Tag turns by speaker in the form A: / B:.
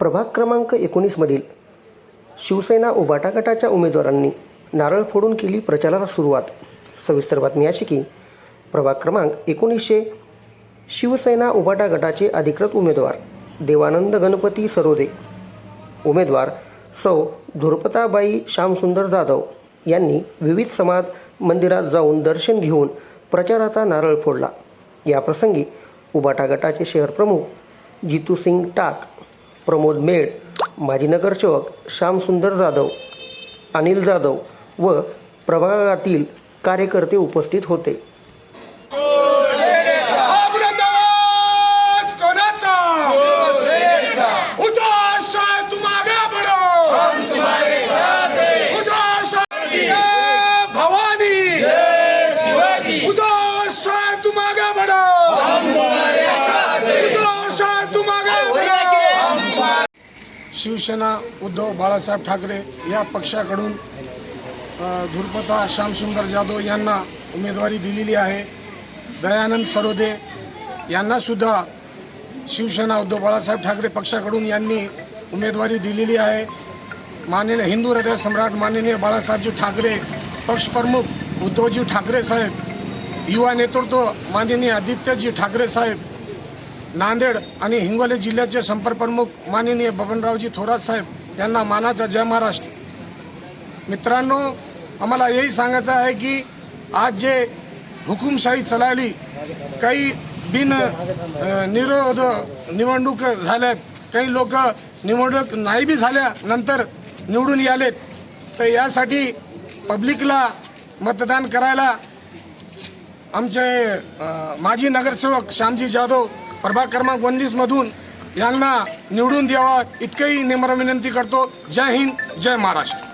A: प्रभाग क्रमांक एकोणीसमधील शिवसेना उबाटा गटाच्या उमेदवारांनी नारळ फोडून केली प्रचाराला सुरुवात. सविस्तर बातमी अशी की प्रभाग क्रमांक एकोणीसशे शिवसेना उबाटा गटाचे अधिकृत उमेदवार देवानंद गणपती सरोदे उमेदवार सौ धुरपताबाई श्यामसुंदर जाधव यांनी विविध समाज मंदिरात जाऊन दर्शन घेऊन प्रचाराचा नारळ फोडला. याप्रसंगी उबाटा गटाचे शहर प्रमुख जितू सिंग टाक प्रमोद मेड माजी नगरसेवक श्यामसुंदर जाधव अनिल जाधव व प्रभागातील कार्यकर्ते उपस्थित होते.
B: शिवसेना उद्धव बाळासाहेब ठाकरे या पक्षाकडून धुरपता श्यामसुंदर जाधव यांना उमेदवारी दिलेली आहे. दयानंद सरोदे यांनासुद्धा शिवसेना उद्धव बाळासाहेब ठाकरे पक्षाकडून यांनी उमेदवारी दिलेली आहे. माननीय हिंदू हृदय सम्राट माननीय बाळासाहेबजी ठाकरे पक्षप्रमुख उद्धवजी ठाकरे साहेब युवा नेतृत्व माननीय आदित्यजी ठाकरे साहेब नांदेड आणि हिंगोली जिल्ह्याचे संपर्क प्रमुख माननीय बबनरावजी थोरात साहेब यांना मानाचा जय महाराष्ट्र. मित्रांनो आम्हाला यही सांगायचं आहे की आज जे हुकुमशाही चलाली काही बिन निरोध निवडणूक झाल्यात काही लोक निवडणूक नाही बी झाल्या नंतर निवडून यालेत. तर यासाठी पब्लिकला मतदान करायला आमचे माजी नगरसेवक श्यामजी जाधव प्रभाग क्रमांक वनवीसमधून यांना निवडून द्यावा इतकंही निम्र विनंती करतो. जय हिंद जय महाराष्ट्र.